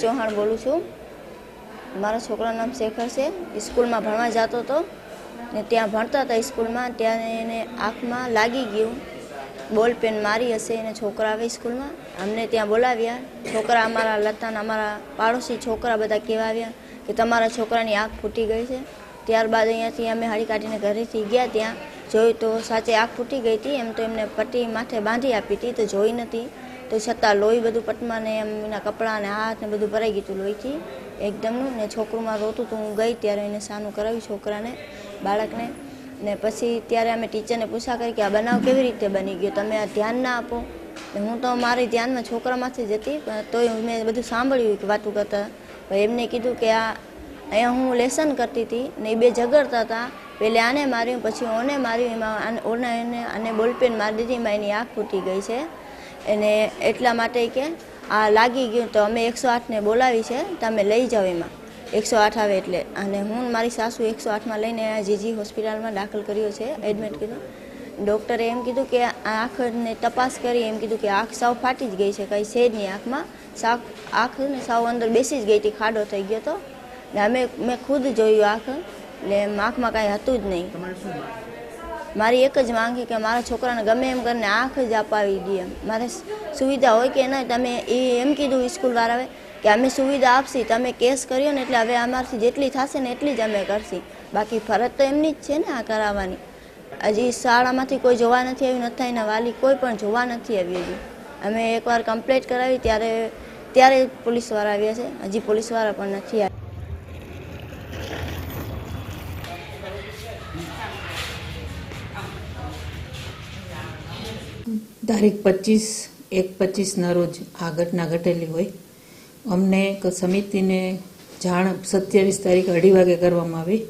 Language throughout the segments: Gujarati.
ચૌહાણ બોલું છું. મારા છોકરાનું નામ શેખર છે. સ્કૂલમાં ભણવા જતો હતો ને ત્યાં ભણતા હતા સ્કૂલમાં. ત્યાં એને આંખમાં લાગી ગયું. બોલ પેન મારી હશે એને છોકરા આવે સ્કૂલમાં. અમને ત્યાં બોલાવ્યા. છોકરા અમારા લતાના અમારા પાડોશી છોકરા બધા કહેવા આવ્યા કે તમારા છોકરાની આંખ ફૂટી ગઈ છે. ત્યારબાદ અહીંયાથી અમે હાડી કાઢીને ઘરેથી ગયા ત્યાં. જોયું તો સાચે આંખ ફૂટી ગઈ હતી. એમ તો એમને પટ્ટી માથે બાંધી આપી હતી તો જોઈ નથી. તો છતાં લોહી બધું પટમાં ને એમ એના કપડાં ને હાથ ને બધું ભરાઈ ગયું હતું લોહીથી એકદમનું ને છોકરુંમાં રોતું હતું, હું ગઈ ત્યારે એને સાનું કરાવ્યું છોકરાને, બાળકને. ને પછી ત્યારે અમે ટીચરને પૂછા કરી કે આ બનાવ કેવી રીતે બની ગયો? તમે આ ધ્યાન ના આપો. હું તો મારી ધ્યાનમાં છોકરામાંથી જ હતી, પણ તોય મેં બધું સાંભળ્યું કે વાતું કરતા. ભાઈ એમને કીધું કે આ અહીંયા હું લેસન કરતી હતી ને એ બે ઝઘડતા હતા. પહેલે આને માર્યું, પછી ઓને માર્યું, એમાં ઓને એને આને બોલપેન મારી દીધી, એમાં એની આંખ ફૂટી ગઈ છે. એને એટલા માટે કે આ લાગી ગયું તો અમે એકસો આઠને બોલાવી છે, તમે લઈ જાઓ એમાં. એકસો આઠ આવે એટલે. અને હું મારી સાસુ એકસો આઠમાં લઈને જીજી હોસ્પિટલમાં દાખલ કર્યો છે એડમિટ કીધું ડૉક્ટરે એમ કીધું કે આંખને તપાસ કરી, એમ કીધું કે આંખ સાવ ફાટી જ ગઈ છે, કંઈ છે જ નહીં આંખમાં. સાવ, આંખ ને સાવ અંદર બેસી જ ગઈ હતી, ખાડો થઈ ગયો હતો ને અમે, મેં ખુદ જોયું આંખ એટલે આંખમાં કાંઈ હતું જ નહીં. મારી એક જ માંગ છે કે મારા છોકરાને ગમે એમ કરીને આંખ જ અપાવી દઈએ. મારે સુવિધા હોય કે નહીં, તમે એ એમ કીધું સ્કૂલવાળાએ કે અમે સુવિધા આપશી, તમે કેસ કર્યો ને એટલે હવે અમારથી જેટલી થશે ને એટલી જ અમે કરશી. બાકી ફરજ તો એમની જ છે ને આ કરાવવાની. હજી શાળામાંથી કોઈ જોવા નથી આવ્યું, નથી એના વાલી કોઈ પણ જોવા નથી આવી હજી. અમે એકવાર કમ્પ્લેટ કરાવી, ત્યારે ત્યારે પોલીસવાળા આવ્યા છે. હજી પોલીસવાળા પણ નથી આવ્યા. તારીખ પચીસ, એક પચીસના રોજ આ ઘટના ઘટેલી હોય. અમને સમિતિને જાણ સત્યાવીસ તારીખ અઢી વાગે કરવામાં આવી.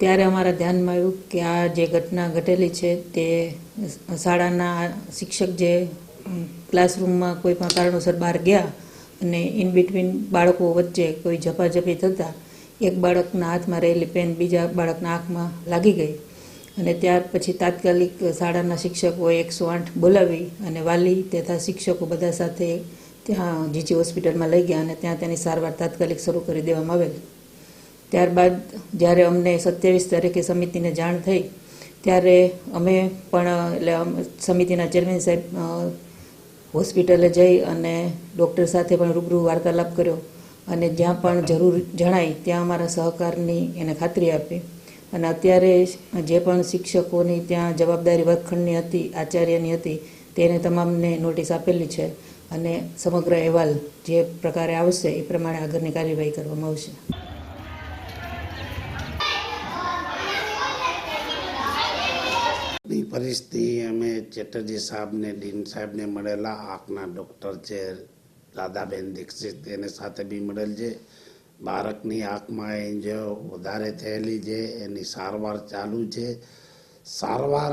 ત્યારે અમારા ધ્યાનમાં આવ્યું કે આ જે ઘટના ઘટેલી છે તે શાળાના શિક્ષક જે ક્લાસરૂમમાં કોઈ પણ કારણોસર બહાર ગયા અને ઇન બિટવીન બાળકો વચ્ચે કોઈ ઝપાઝપી થતાં, એક બાળકના હાથમાં રહેલી પેન બીજા બાળકના આંખમાં લાગી ગઈ. અને ત્યાર પછી તાત્કાલિક શાળાના શિક્ષકોએ એકસો આઠ બોલાવી અને વાલી તથા શિક્ષકો બધા સાથે ત્યાં જીજી હોસ્પિટલમાં લઈ ગયા અને ત્યાં તેની સારવાર તાત્કાલિક શરૂ કરી દેવામાં આવેલ. ત્યારબાદ જ્યારે અમને સત્યાવીસ તારીખે સમિતિને જાણ થઈ, ત્યારે અમે પણ, એટલે સમિતિના ચેરમેન સાહેબ હોસ્પિટલે જઈ અને ડૉક્ટર સાથે પણ રૂબરૂ વાર્તાલાપ કર્યો અને જ્યાં પણ જરૂર જણાય, ત્યાં અમારા સહકારની એને ખાતરી આપી. અને અત્યારે જે પણ શિક્ષકોની ત્યાં જવાબદારી વર્ગખંડની હતી, આચાર્યની હતી, તેને તમામને નોટિસ આપેલી છે અને સમગ્ર અહેવાલ જે પ્રકારે આવશે એ પ્રમાણે આગળની કાર્યવાહી કરવામાં આવશે. પરિસ્થિતિ અમે ચેટર્જી સાહેબને, ડીન સાહેબને મળેલા, આંખના ડૉક્ટર છે રાધાબેન દીક્ષિત એને સાથે બી મળેલ છે. બાળકની આંખમાં એન્જિયો વધારે થયેલી છે, એની સારવાર ચાલુ છે. સારવાર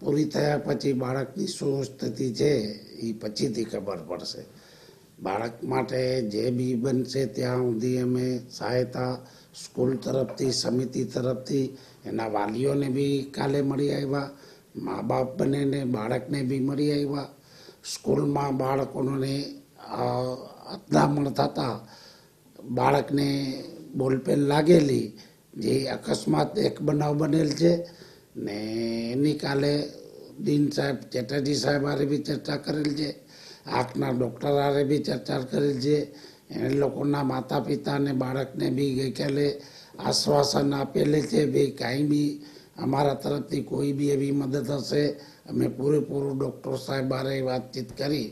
પૂરી થયા પછી બાળકની શું સ્થિતિ છે એ પછીથી ખબર પડશે. બાળક માટે જે બી બનશે ત્યાં સુધી અમે સહાયતા સ્કૂલ તરફથી, સમિતિ તરફથી, એના વાલીઓને બી કાલે મળી આવ્યા, મા બાપ બને બાળકને બી મળી આવ્યા. સ્કૂલમાં બાળકોને અથડામણ થતા બાળકને બોલપેન લાગેલી, જે અકસ્માત એક બનાવ બનેલ છે, ને એની કાલે દીન સાહેબ, ચેટર્જી સાહેબ આરે બી ચર્ચા કરેલ છે, આંખના ડૉક્ટર હારે બી ચર્ચા કરેલ છે એ લોકોના માતા પિતા અને બાળકને બી ગઈકાલે આશ્વાસન આપેલે છે ભાઈ કાંઈ બી અમારા તરફથી કોઈ બી એવી મદદ હશે. અમે પૂરેપૂરું ડૉક્ટર સાહેબ આરે વાતચીત કરી.